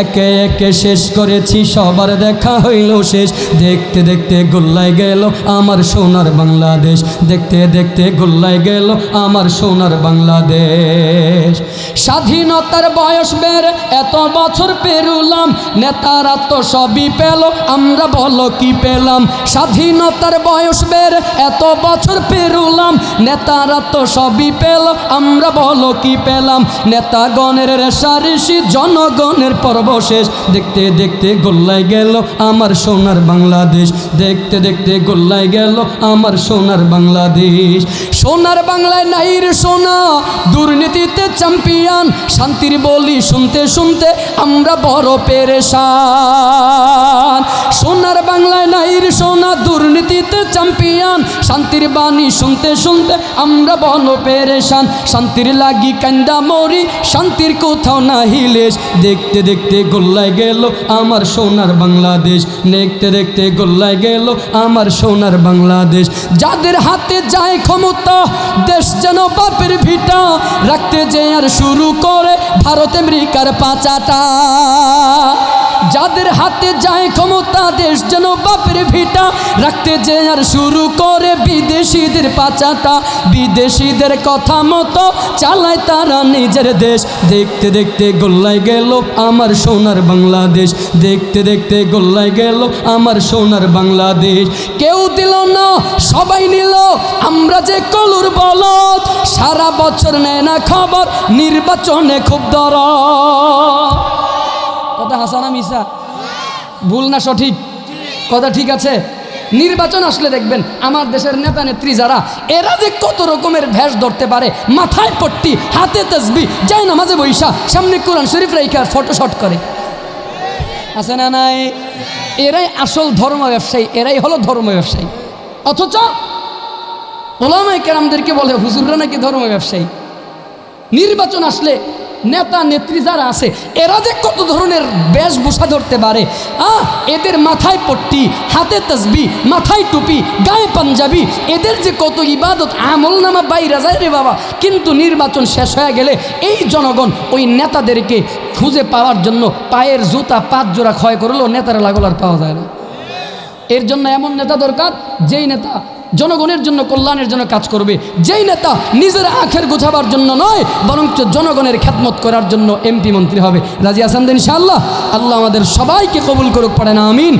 একে একে শেষ করেছি, সবার দেখা হইল শেষ। দেখতে দেখতে গোল্লায় গেল আমার সোনার বাংলাদেশ। দেখতে দেখতে গোল্লায় গেল আমার সোনার বাংলাদেশ। স্বাধীনতার বয়স বের এত বছর পেরুলাম, নেতারা তো সবই পেল, আমরা বলো কি পেলাম? স্বাধীনতার বয়স বের এত বছর পেরুলাম, নেতারা তো সবই পেল, আমরা বলো কি পেলাম? নেতাগণের রেশারেশি জনগণের পর্বশেষ দেখতে দেখতে গোল্লায় গেল আমার সোনার বাংলাদেশ। দেখতে দেখতে গোল্লায় গেল আমার সোনার বাংলাদেশ। সোনার বাংলায় নাইর সোনা, দুর্নীতিতে চ্যাম্পিয়ন শান্তির বলি শুনতে শুনতে আমরা বড় পেরেশান। সোনার বাংলায় নাই রে সোনা, দুর্নীতিতে চ্যাম্পিয়ন শান্তির বাণী শুনতে শুনতে আমরা বড় পেরেশান। শান্তির লাগি কান্দা মরি, শান্তির কোথাও না হিলেশ দেখতে দেখতে গোল্লায় গেল আমার সোনার বাংলাদেশ। দেখতে দেখতে গোল্লায় গেল আমার সোনার বাংলাদেশ। যাদের হাতে যায় ক্ষমতা, দেশ যেন বাপের ভিটা। রাখতে যে আর শুরু করে ভারত, আমেরিকার পাচাটা। যাদের হাতে যায় ক্ষমতা, দেশ যেন বাপের ভিটা। রাখতে যে আর শুরু করে বিদেশিদের পাচাটা বিদেশিদের কথা মতো চালায় তারা নিজের দেশ। দেখতে দেখতে গোল্লায় গেল আমার সোনার বাংলাদেশ। দেখতে দেখতে গোল্লায় গেল আমার সোনার বাংলাদেশ। কেউ দিল না, সবাই নিল, আমরা যে কলুর বলদ। সারা বছর নেয় না খবর, নির্বাচনে খুব দর কথা হাসানা মিসা। ভুল না সঠিক? কথা ঠিক আছে? নির্বাচন আসলে দেখবেন, আমার দেশের নেতা নেত্রী যারা, এরা যে কত রকমের ভেষ ধরতে পারে, মাথায় পট্টি, হাতে তসবি যাই না মাঝে বৈশা, সামনে কোরআন শরীফ রেখে আর ফটোশট করে। আছে না নাই? এরাই আসল ধর্ম ব্যবসায়ী, এরাই হলো ধর্ম ব্যবসায়ী। অথচ ওলামাই কেরামদেরকে বলে, হুজুররা নাকি ধর্ম ব্যবসায়ী। নির্বাচন আসলে নেতা, নেত্রী যারা আছে, এরা যে কত ধরনের বেশভূষা ধরতে পারে। আ এদের মাথায় পট্টি, হাতে তসবি, মাথায় টুপি, গায়ে পাঞ্জাবি, এদের যে কত ইবাদত, আমল নামা বাইরা যায় রে বাবা। কিন্তু নির্বাচন শেষ হয়ে গেলে এই জনগণ ওই নেতাদেরকে খুঁজে পাওয়ার জন্য পায়ের জুতা পাঁচ জোড়া ক্ষয় করলেও নেতারা লাগল আর পাওয়া যায় না। এর জন্য এমন নেতা দরকার, যেই নেতা জনগণের জন্য, কল্যাণের জন্য কাজ করবে। যেই নেতা নিজের আখের গোছাবার জন্য নয়, বরঞ্চ জনগণের খ্যাতমত করার জন্য এমপি মন্ত্রী হবে। রাজি আসান ইনশাআল্লাহ? আল্লাহ আমাদের সবাইকে কবুল করুক পারে না, আমিন।